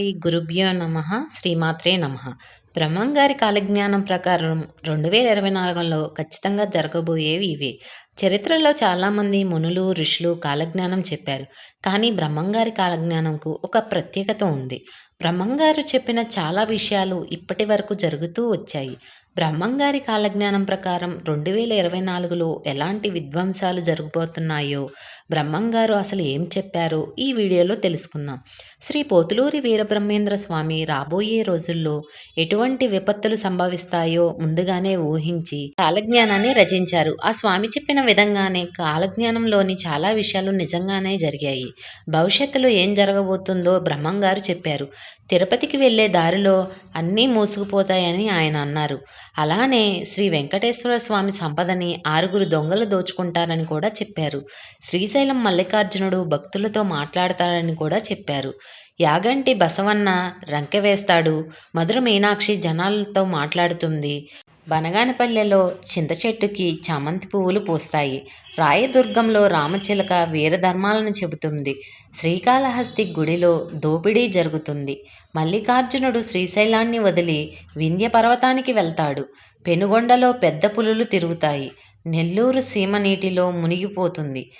శ్రీ గురుభ్యో నమ శ్రీమాత్రే నమ. బ్రహ్మంగారి కాలజ్ఞానం ప్రకారం రెండు వేల ఇరవై నాలుగులో ఖచ్చితంగా జరగబోయేవి ఇవే. చరిత్రలో చాలామంది మునులు ఋషులు కాలజ్ఞానం చెప్పారు. కానీ బ్రహ్మంగారి కాలజ్ఞానంకు ఒక ప్రత్యేకత ఉంది. బ్రహ్మంగారు చెప్పిన చాలా విషయాలు ఇప్పటి వరకు జరుగుతూ వచ్చాయి. బ్రహ్మంగారి కాలజ్ఞానం ప్రకారం రెండు వేల ఇరవై నాలుగులో ఎలాంటి విధ్వంసాలు జరగబోతున్నాయో బ్రహ్మంగారు అసలు ఏం చెప్పారో ఈ వీడియోలో తెలుసుకుందాం. శ్రీ పోతులూరి వీరబ్రహ్మేంద్ర స్వామి రాబోయే రోజుల్లో ఎటువంటి విపత్తులు సంభవిస్తాయో ముందుగానే ఊహించి కాలజ్ఞానాన్ని రచించారు. ఆ స్వామి చెప్పిన విధంగానే కాలజ్ఞానంలోని చాలా విషయాలు నిజంగానే జరిగాయి. భవిష్యత్తులో ఏం జరగబోతుందో బ్రహ్మంగారు చెప్పారు. తిరుపతికి వెళ్ళే దారిలో అన్నీ మూసుకుపోతాయని ఆయన అన్నారు. అలానే శ్రీ వెంకటేశ్వర స్వామి సంపదని ఆరుగురు దొంగలు దోచుకుంటారని కూడా చెప్పారు. శ్రీశైలం మల్లికార్జునుడు భక్తులతో మాట్లాడతాడని కూడా చెప్పారు. యాగంటి బసవన్న రంకె వేస్తాడు. మధుర మీనాక్షి జనాలతో మాట్లాడుతుంది. బనగానపల్లెలో చింత చెట్టుకి చామంతి పువ్వులు పూస్తాయి. రాయదుర్గంలో రామచిలక వీరధర్మాలను చెబుతుంది. శ్రీకాళహస్తి గుడిలో దోపిడీ జరుగుతుంది. మల్లికార్జునుడు శ్రీశైలాన్ని వదిలి వింధ్య పర్వతానికి వెళ్తాడు. పెనుగొండలో పెద్ద పులులు తిరుగుతాయి. నెల్లూరు సీమ నీటిలో మునిగిపోతుంది.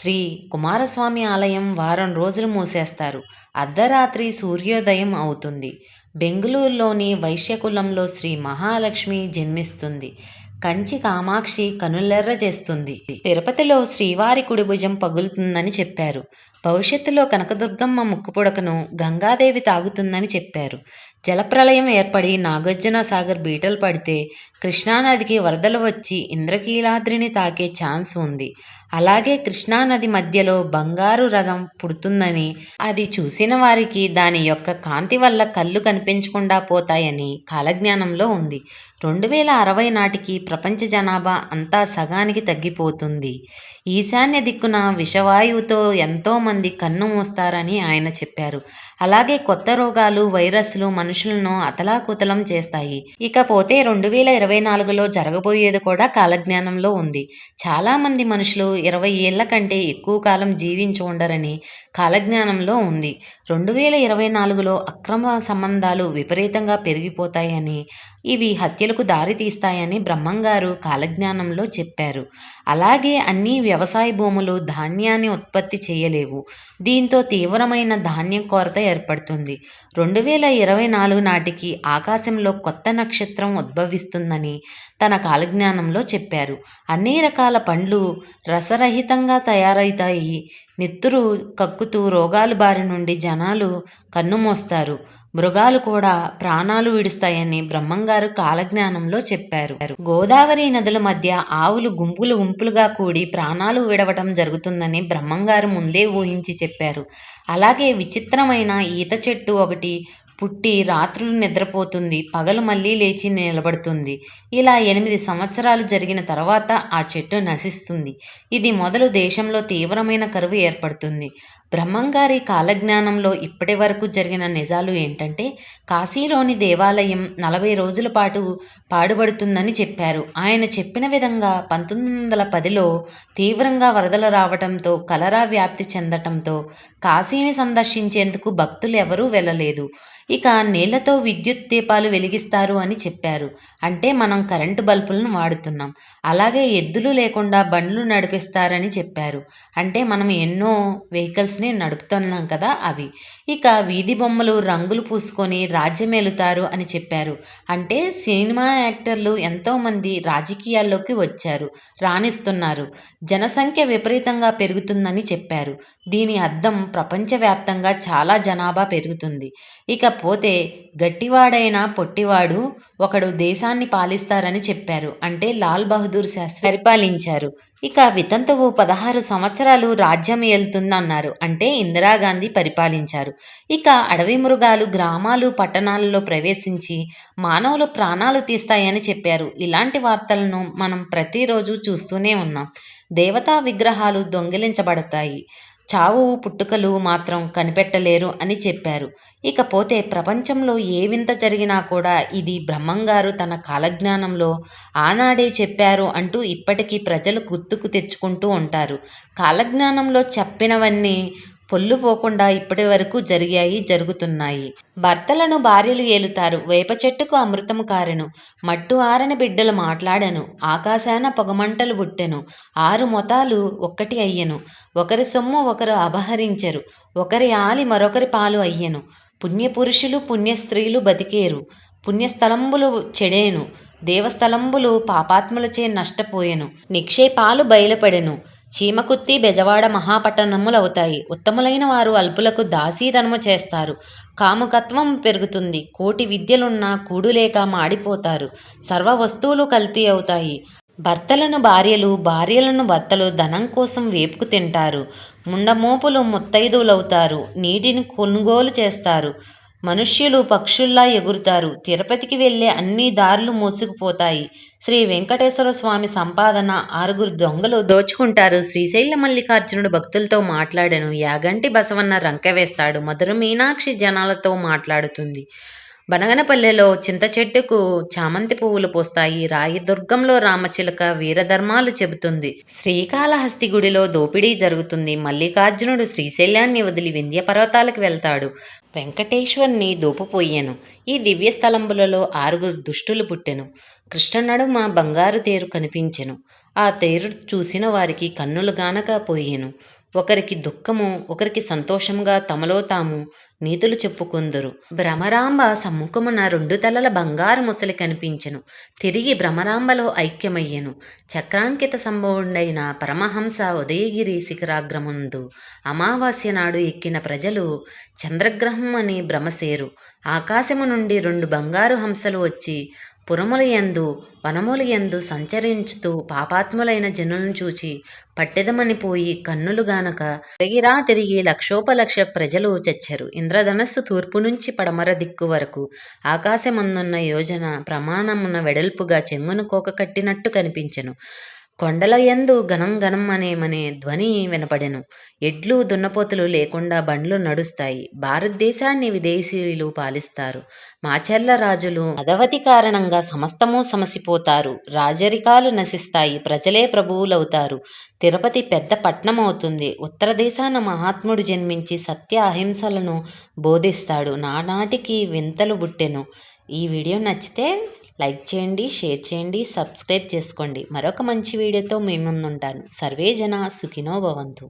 శ్రీ కుమారస్వామి ఆలయం వారం రోజులు మూసేస్తారు. అర్ధరాత్రి సూర్యోదయం అవుతుంది. బెంగళూరులోని వైశ్యకులంలో శ్రీ మహాలక్ష్మి జన్మిస్తుంది. కంచి కామాక్షి కనులెర్ర చేస్తుంది. తిరుపతిలో శ్రీవారి కుడి భుజం పగులుతుందని చెప్పారు. భవిష్యత్తులో కనకదుర్గమ్మ ముక్కుపుడకను గంగాదేవి తాగుతుందని చెప్పారు. జలప్రలయం ఏర్పడి నాగార్జున సాగర్ బీటలు పడితే కృష్ణానదికి వరదలు వచ్చి ఇంద్రకీలాద్రిని తాకే ఛాన్స్ ఉంది. అలాగే కృష్ణానది మధ్యలో బంగారు రథం పుడుతుందని అది చూసిన వారికి దాని యొక్క కాంతి వల్ల కళ్ళు కనిపించకుండా పోతాయని కాలజ్ఞానంలో ఉంది. రెండు వేల అరవై నాటికి ప్రపంచ జనాభా అంతా సగానికి తగ్గిపోతుంది. ఈశాన్య దిక్కున విషవాయువుతో ఎంతోమంది కన్ను మూస్తారని ఆయన చెప్పారు. అలాగే కొత్త రోగాలు వైరస్లు మనుషులు మనుషులను అతలాకుతలం చేస్తాయి. ఇకపోతే రెండు వేల ఇరవై నాలుగులో జరగబోయేది కూడా కాలజ్ఞానంలో ఉంది. చాలామంది మనుషులు ఇరవై ఏళ్ళ కంటే ఎక్కువ కాలం జీవించి ఉండరని కాలజ్ఞానంలో ఉంది. రెండు వేల ఇరవై నాలుగులో అక్రమ సంబంధాలు విపరీతంగా పెరిగిపోతాయని ఇవి హత్యలకు దారితీస్తాయని బ్రహ్మంగారు కాలజ్ఞానంలో చెప్పారు. అలాగే అన్ని వ్యవసాయ భూములు ధాన్యాన్ని ఉత్పత్తి చేయలేవు. దీంతో తీవ్రమైన ధాన్యం కొరత ఏర్పడుతుంది. రెండు వేల ఇరవై నాలుగు నాటికి ఆకాశంలో కొత్త నక్షత్రం ఉద్భవిస్తుందని తన కాలజ్ఞానంలో చెప్పారు. అన్ని రకాల పండ్లు రసరహితంగా తయారవుతాయి నెత్తురు కక్కుతూ రోగాల బారి నుండి జనాలు కన్నుమోస్తారు మృగాలు కూడా ప్రాణాలు విడుస్తాయని బ్రహ్మంగారు కాలజ్ఞానంలో చెప్పారు. గోదావరి నదుల మధ్య ఆవులు గుంపులు గుంపులుగా కూడి ప్రాణాలు విడవటం జరుగుతుందని బ్రహ్మంగారు ముందే ఊహించి చెప్పారు. అలాగే విచిత్రమైన ఈత చెట్టు ఒకటి పుట్టి రాత్రులు నిద్రపోతుంది. పగలు మళ్ళీ లేచి నిలబడుతుంది. ఇలా ఎనిమిది సంవత్సరాలు జరిగిన తర్వాత ఆ చెట్టు నశిస్తుంది. ఇది మొదలు దేశంలో తీవ్రమైన కరువు ఏర్పడుతుంది. బ్రహ్మంగారి కాలజ్ఞానంలో ఇప్పటి వరకు జరిగిన నిజాలు ఏంటంటే కాశీలోని దేవాలయం నలభై రోజుల పాటు పాడుబడుతుందని చెప్పారు. ఆయన చెప్పిన విధంగా పంతొమ్మిది వందల పదిలో తీవ్రంగా వరదలు రావడంతో కలరా వ్యాప్తి చెందటంతో కాశీని సందర్శించేందుకు భక్తులు ఎవరూ వెళ్ళలేదు. ఇక నీళ్ళతో విద్యుత్ దీపాలు వెలిగిస్తారు అని చెప్పారు. అంటే మనం మనం కరెంటు బల్బులను వాడుతున్నాం. అలాగే ఎద్దులు లేకుండా బండ్లు నడిపిస్తారని చెప్పారు. అంటే మనం ఎన్నో వెహికల్స్ని నడుపుతున్నాం కదా అవి. ఇక వీధి బొమ్మలు రంగులు పూసుకొని రాజ్యమేలుతారు అని చెప్పారు. అంటే సినిమా యాక్టర్లు ఎంతోమంది రాజకీయాల్లోకి వచ్చారు. రాణిస్తున్నారు. జనసంఖ్య విపరీతంగా పెరుగుతుందని చెప్పారు. దీని అర్థం ప్రపంచవ్యాప్తంగా చాలా జనాభా పెరుగుతుంది. ఇకపోతే గట్టివాడైన పొట్టివాడు ఒకడు దేశాన్ని పాలిస్తారని చెప్పారు. అంటే లాల్ బహదూర్ శాస్త్రి పరిపాలించారు. ఇక వితంతువు పదహారు సంవత్సరాలు రాజ్యం ఏలుతుందన్నారు. అంటే ఇందిరాగాంధీ పరిపాలించారు. ఇక అడవి మృగాలు గ్రామాలు పట్టణాలలో ప్రవేశించి మానవులు ప్రాణాలు తీస్తాయని చెప్పారు. ఇలాంటి వార్తలను మనం ప్రతిరోజు చూస్తూనే ఉన్నాం. దేవతా విగ్రహాలు దొంగిలించబడతాయి. చావు పుట్టుకలు మాత్రం కనిపెట్టలేరు అని చెప్పారు. ఇకపోతే ప్రపంచంలో ఏ వింత జరిగినా కూడా ఇది బ్రహ్మంగారు తన కాలజ్ఞానంలో ఆనాడే చెప్పారు అంటూ ఇప్పటికీ ప్రజలు గుర్తుకు తెచ్చుకుంటూ ఉంటారు. కాలజ్ఞానంలో చెప్పినవన్నీ పొల్లు పోకుండా ఇప్పటి వరకు జరిగాయి జరుగుతున్నాయి. భర్తలను భార్యలు ఏలుతారు వేప చెట్టుకు అమృతం కారెను మట్టు ఆరని బిడ్డలు మాట్లాడెను ఆకాశాన పొగమంటలు బుట్టెను ఆరు మొతాలు ఒక్కటి అయ్యెను ఒకరి సొమ్ము ఒకరు అపహరించెరు ఒకరి ఆలి మరొకరి పాలు అయ్యెను పుణ్యపురుషులు పుణ్య స్త్రీలు బతికేరు పుణ్యస్థలంబులు చెడేను దేవస్థలంబులు పాపాత్ములచే నష్టపోయెను నిక్షేపాలు బయలుపడెను చీమకుత్తి బెజవాడ మహాపట్టణములవుతాయి. ఉత్తములైన వారు అల్పులకు దాసీధనము చేస్తారు. కాముకత్వం పెరుగుతుంది. కోటి విద్యలున్నా కూడులేక మాడిపోతారు. సర్వ వస్తువులు కల్తీ అవుతాయి. భర్తలను భార్యలు భార్యలను భర్తలు ధనం కోసం వేపుకు తింటారు. ముండమోపులు ముత్తైదువులవుతారు. నీటిని కొనుగోలు చేస్తారు. మనుష్యులు పక్షుల్లా ఎగురుతారు. తిరుపతికి వెళ్ళే అన్ని దారులు మూసుకుపోతాయి. శ్రీ వెంకటేశ్వర స్వామి సంపాదన ఆరుగురు దొంగలు దోచుకుంటారు. శ్రీశైల మల్లికార్జునుడు భక్తులతో మాట్లాడను. యాగంటి బసవన్న రంకె వేస్తాడు. మధుర మీనాక్షి జనాలతో మాట్లాడుతుంది. బనగనపల్లెలో చింత చెట్టుకు చామంతి పువ్వులు పోస్తాయి. రాయి దుర్గంలో రామచిలక వీరధర్మాలు చెబుతుంది. శ్రీకాళహస్తి గుడిలో దోపిడీ జరుగుతుంది. మల్లికార్జునుడు శ్రీశైలాన్ని వదిలి వింధ్య పర్వతాలకు వెళ్తాడు. వెంకటేశ్వర్ని దూపపోయాను ఈ దివ్య స్థలంబులలో ఆరుగురు దుష్టులు పుట్టెను. కృష్ణ నడుమ బంగారు తేరు కనిపించెను. ఆ తేరు చూసిన వారికి కన్నులు గానక పోయెను ఒకరికి దుఃఖము ఒకరికి సంతోషంగా తమలో తాము నీతులు చెప్పుకుందురు. భ్రమరాంబ సమ్ముఖమున రెండు తలల బంగారు ముసలి కనిపించెను. తిరిగి భ్రమరాంబలో ఐక్యమయ్యెను. చక్రాంకిత సంభవుడైన పరమహంస ఉదయగిరి శిఖరాగ్రముందు అమావాస్య నాడు ఎక్కిన ప్రజలు చంద్రగ్రహం అని భ్రమసేరు ఆకాశము నుండి రెండు బంగారు హంసలు వచ్చి పురములయందు వనములయందు సంచరించుతూ పాపాత్ములైన జనులను చూచి పట్టెదమని పోయి కన్నులు గానక తిరిగిరా తిరిగి లక్షోపలక్ష ప్రజలు చచ్చారు. ఇంద్రధనస్సు తూర్పు నుంచి పడమర దిక్కు వరకు ఆకాశమందున్న యోజన ప్రమాణమున వెడల్పుగా చెంగును కోక కట్టినట్టు కనిపించెను. కొండల యందు గణం గణం అనే మనే ధ్వని వినపడెను. ఎడ్లు దున్నపోతులు లేకుండా బండ్లు నడుస్తాయి. భారతదేశాన్ని విదేశీయులు పాలిస్తారు. మాచెల్ల రాజులు అదవతి కారణంగా సమస్తము సమసిపోతారు. రాజరికాలు నశిస్తాయి. ప్రజలే ప్రభువులవుతారు. తిరుపతి పెద్ద పట్నం అవుతుంది ఉత్తర దేశాన మహాత్ముడు జన్మించి సత్య అహింసలను బోధిస్తాడు. నానాటికి వింతలు బుట్టెను. ఈ వీడియో నచ్చితే లైక్ చేయండి షేర్ చేయండి సబ్స్క్రైబ్ చేసుకోండి. మరొక మంచి వీడియోతో మీ ముందుంటాను. సర్వే జన సుఖినో భవంతు.